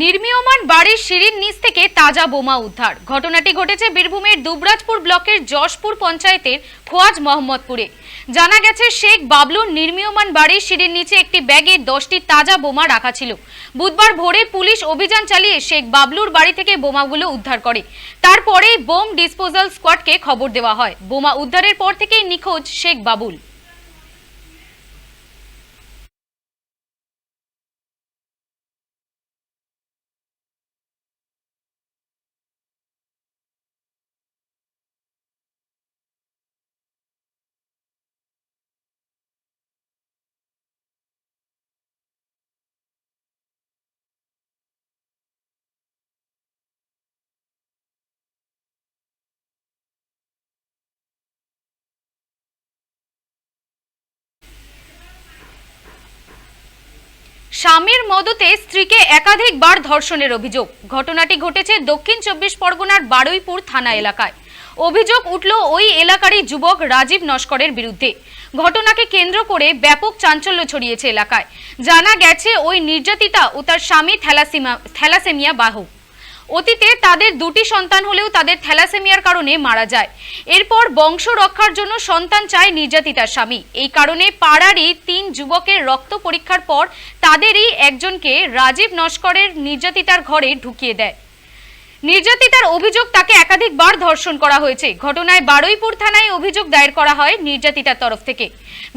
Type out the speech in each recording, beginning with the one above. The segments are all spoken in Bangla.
নির্মীয়মান বাড়ির সিঁড়ির নিচ থেকে তাজা বোমা উদ্ধার। ঘটনাটি ঘটেছে বীরভূমের দুবরাজপুর ব্লকের যশপুর পঞ্চায়েতের খোয়াজ মোহাম্মদপুরে। জানা গেছে, শেখ বাবলুর নির্মীয়মান বাড়ির সিঁড়ির নিচে একটি ব্যাগে দশটি তাজা বোমা রাখা ছিল। বুধবার ভোরে পুলিশ অভিযান চালিয়ে শেখ বাবলুর বাড়ি থেকে বোমাগুলো উদ্ধার করে। তারপরে বোম ডিসপোজাল স্কোয়াডকে খবর দেওয়া হয়। বোমা উদ্ধারের পর থেকেই নিখোঁজ শেখ বাবুল। স্বামীর মদতে স্ত্রীকে একাধিকবার ধর্ষণের অভিযোগ। ঘটনাটি ঘটেছে দক্ষিণ চব্বিশ পরগনার বারুইপুর থানা এলাকায়। অভিযোগ উঠল ওই এলাকারই যুবক রাজীব নস্করের বিরুদ্ধে। ঘটনাকে কেন্দ্র করে ব্যাপক চাঞ্চল্য ছড়িয়েছে এলাকায়। জানা গেছে, ওই নির্যাতিতা ও তার স্বামী থ্যালাসিমা থ্যালাসেমিয়া বাহক অতীতে তাদের দুটি সন্তান হলেও তাদের থ্যালাসেমিয়ার কারণে মারা যায়। এরপর বংশ রক্ষার জন্য সন্তান চায় নির্যাতিতার স্বামী। এই কারণে পাড়ারই তিন যুবকের রক্ত পরীক্ষার পর তাদেরই একজনকে রাজীব নস্করের নির্যাতিতার ঘরে ঢুকিয়ে দেয়। নির্যাতিতার অভিযোগ তাকে একাধিকবার ধর্ষণ করা হয়েছে। ঘটনায় বারুইপুর থানায় অভিযোগ দায়ের করা হয় নির্যাতিতার তরফ থেকে।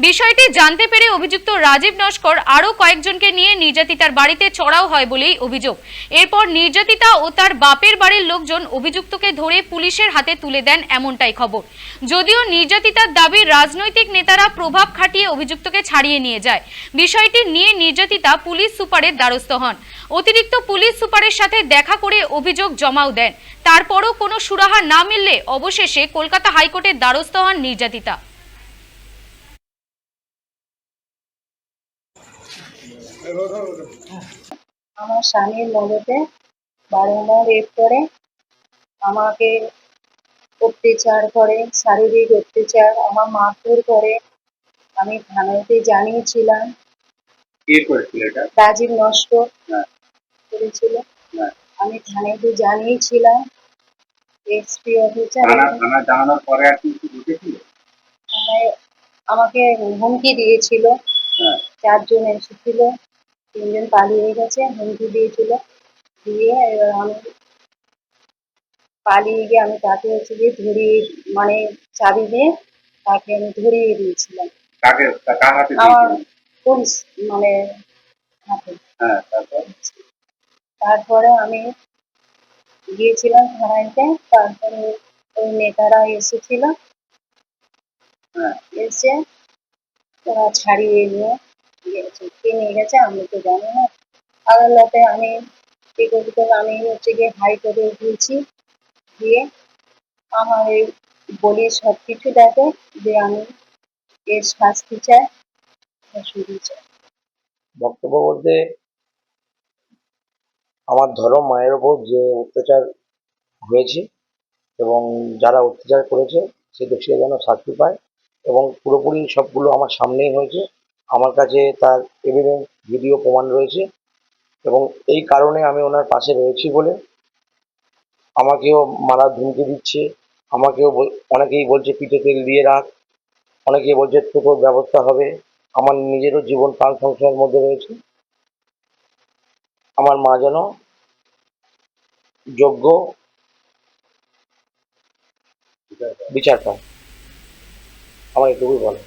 বিষয়টি জানতে পেরে অভিযুক্ত রাজীব নস্কর আরও কয়েকজনকে নিয়ে নির্যাতিতার বাড়িতে চড়াও হয় বলেই অভিযোগ। এরপর নির্যাতিতা ও তার বাপের বাড়ির লোকজন অভিযুক্তকে ধরে পুলিশের হাতে তুলে দেন এমনটাই খবর। যদিও নির্যাতিতার দাবি রাজনৈতিক নেতারা প্রভাব খাটিয়ে অভিযুক্তকে ছাড়িয়ে নিয়ে যায়। বিষয়টি নিয়ে নির্যাতিতা পুলিশ সুপারের দ্বারস্থ হন। অতিরিক্ত পুলিশ সুপারের সাথে দেখা করে অভিযোগ জমাও দেন। তারপরও কোনো সুরাহা না মিললে অবশেষে কলকাতা হাইকোর্টের দ্বারস্থ হন নির্যাতিতা। আমার স্বামীর মদতে বারংবার রেপ করে আমাকে অত্যাচার করে শারীরিক অত্যাচার আমার মারধর করে। আমি থানাতে জানিয়েছিলাম। কে করেছিল এটা? রাজীব নষ্ট হ্যাঁ। করেছিল। আমি থানাতে জানিয়েছিলাম এসপি অফিসার থানা জানানোর পরে আর কি ঘটেছিল? আমাকে হুমকি দিয়েছিল। হ্যাঁ। চারজন এসেছিল তিনজন পালিয়ে গেছে হুমকি দিয়েছিল। দিয়ে এবার আমি পালিয়ে গিয়ে আমি তাকে হচ্ছে গিয়ে ধরিয়ে মানে চাবি দিয়ে তাকে আমি ধরিয়ে দিয়েছিলাম। আমার? পুলিশ মানে হাতে। হ্যাঁ তারপর? তারপরে আমি গিয়েছিলাম থানাতে, তারপরে ওই নেতারা এসেছিল। হ্যাঁ এসে ওরা ছাড়িয়ে নিয়ে গেছে কে নিয়ে গেছে আমি তো জানি না। আদালতে আমি আমি হচ্ছে গিয়ে হাইকোর্টে উঠেছি দিয়ে আমার এই বলি সব কিছু দেখে যে আমি এর শাস্তি চাই শুধু চাই। বক্তব্য বলতে আমার ধর্ম মায়ের ওপর যে অত্যাচার হয়েছে এবং যারা অত্যাচার করেছে, সে দোষীরা যেন শাস্তি পায় এবং পুরোপুরি সবগুলো আমার সামনেই হয়েছে। আমার কাছে তার এভিডেন্স ভিডিও প্রমাণ রয়েছে এবং এই কারণে আমি ওনার পাশে রয়েছি বলে আমাকেও মারা ধুমকি দিচ্ছে। আমাকেও অনেকেই বলছে পিঠে তেল দিয়ে রাখ, অনেকেই বলছে তোর ব্যবস্থা হবে। আমার নিজেরও জীবন প্রাণ সংশয়ের মধ্যে রয়েছে। আমার মা যেন যোগ্য বিচার পায় আমার এটুকুই বলে।